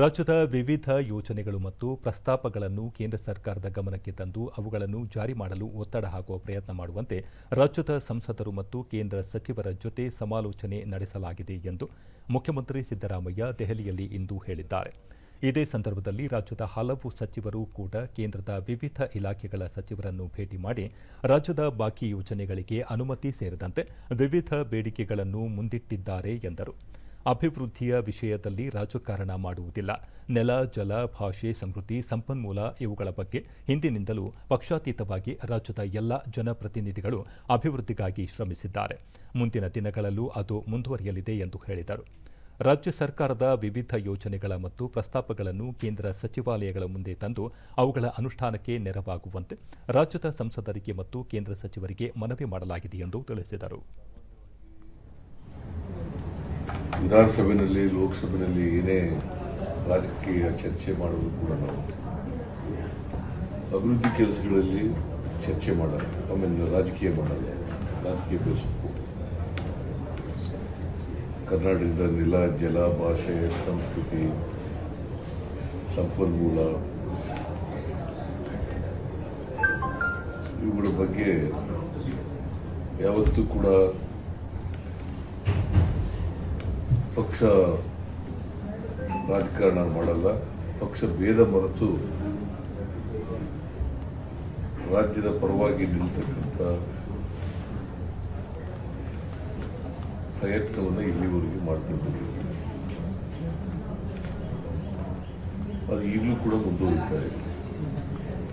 ರಾಜ್ಯದ ವಿವಿಧ ಯೋಜನೆಗಳು ಮತ್ತು ಪ್ರಸ್ತಾಪಗಳನ್ನು ಕೇಂದ್ರ ಸರ್ಕಾರದ ಗಮನಕ್ಕೆ ತಂದು ಅವುಗಳನ್ನು ಜಾರಿ ಮಾಡಲು ಒತ್ತಡ ಹಾಕುವ ಪ್ರಯತ್ನ ಮಾಡುವಂತೆ ರಾಜ್ಯದ ಸಂಸದರು ಮತ್ತು ಕೇಂದ್ರ ಸಚಿವರ ಜೊತೆ ಸಮಾಲೋಚನೆ ನಡೆಸಲಾಗಿದೆ ಎಂದು ಮುಖ್ಯಮಂತ್ರಿ ಸಿದ್ದರಾಮಯ್ಯ ದೆಹಲಿಯಲ್ಲಿ ಇಂದು ಹೇಳಿದ್ದಾರೆ. ಇದೇ ಸಂದರ್ಭದಲ್ಲಿ ರಾಜ್ಯದ ಹಲವು ಸಚಿವರು ಕೂಡ ಕೇಂದ್ರದ ವಿವಿಧ ಇಲಾಖೆಗಳ ಸಚಿವರನ್ನು ಭೇಟಿ ಮಾಡಿ ರಾಜ್ಯದ ಬಾಕಿ ಯೋಜನೆಗಳಿಗೆ ಅನುಮತಿ ಸೇರಿದಂತೆ ವಿವಿಧ ಬೇಡಿಕೆಗಳನ್ನು ಮುಂದಿಟ್ಟಿದ್ದಾರೆ ಎಂದರು. ಅಭಿವೃದ್ಧಿಯ ವಿಷಯದಲ್ಲಿ ರಾಜಕಾರಣ ಮಾಡುವುದಿಲ್ಲ. ನೆಲ, ಜಲ, ಭಾಷೆ ಸಮೃದ್ಧಿ ಸಂಪನ್ಮೂಲ ಇವುಗಳ ಬಗ್ಗೆ ಹಿಂದಿನಿಂದಲೂ ಪಕ್ಷಾತೀತವಾಗಿ ರಾಜ್ಯದ ಎಲ್ಲ ಜನಪ್ರತಿನಿಧಿಗಳು ಅಭಿವೃದ್ಧಿಗಾಗಿ ಶ್ರಮಿಸಿದ್ದಾರೆ. ಮುಂದಿನ ದಿನಗಳಲ್ಲೂ ಅದು ಮುಂದುವರಿಯಲಿದೆ ಎಂದು ಹೇಳಿದರು. ರಾಜ್ಯ ಸರ್ಕಾರದ ವಿವಿಧ ಯೋಜನೆಗಳ ಮತ್ತು ಪ್ರಸ್ತಾಪಗಳನ್ನು ಕೇಂದ್ರ ಸಚಿವಾಲಯಗಳ ಮುಂದೆ ತಂದು ಅವುಗಳ ಅನುಷ್ಠಾನಕ್ಕೆ ನೆರವಾಗುವಂತೆ ರಾಜ್ಯದ ಸಂಸದರಿಗೆ ಮತ್ತು ಕೇಂದ್ರ ಸಚಿವರಿಗೆ ಮನವಿ ಮಾಡಲಾಗಿದೆ ಎಂದು ತಿಳಿಸಿದರು. ವಿಧಾನಸಭೆಯಲ್ಲಿ ಲೋಕಸಭೆಯಲ್ಲಿ ಏನೇ ರಾಜಕೀಯ ಚರ್ಚೆ ಮಾಡೋದು ಕೂಡ ನಾವು ಅಭಿವೃದ್ಧಿ ಕೆಲಸಗಳಲ್ಲಿ ಚರ್ಚೆ ಮಾಡಲ್ಲ ಆಮೇಲೆ ರಾಜಕೀಯ ಮಾಡಲ್ಲ, ರಾಜಕೀಯ ಬೆಳೆಸಬೇಕು. ಕರ್ನಾಟಕದ ನೆಲ, ಜಲ, ಭಾಷೆ, ಸಂಸ್ಕೃತಿ, ಸಂಪನ್ಮೂಲ, ಇವುಗಳ ಬಗ್ಗೆ ಯಾವತ್ತೂ ಕೂಡ ಪಕ್ಷ ರಾಜಕಾರಣ ಮಾಡಲ್ಲ, ಪಕ್ಷ ಭೇದ ಮರೆತು ರಾಜ್ಯದ ಪರವಾಗಿ ನಿಲ್ತಕ್ಕಂಥ ಪ್ರಯತ್ನವನ್ನು ಇಲ್ಲಿವರೆಗೆ ಮಾಡ್ಕೊಂಡು. ಅದು ಈಗಲೂ ಕೂಡ ಮುಂದುವರಿತಾ ಇದೆ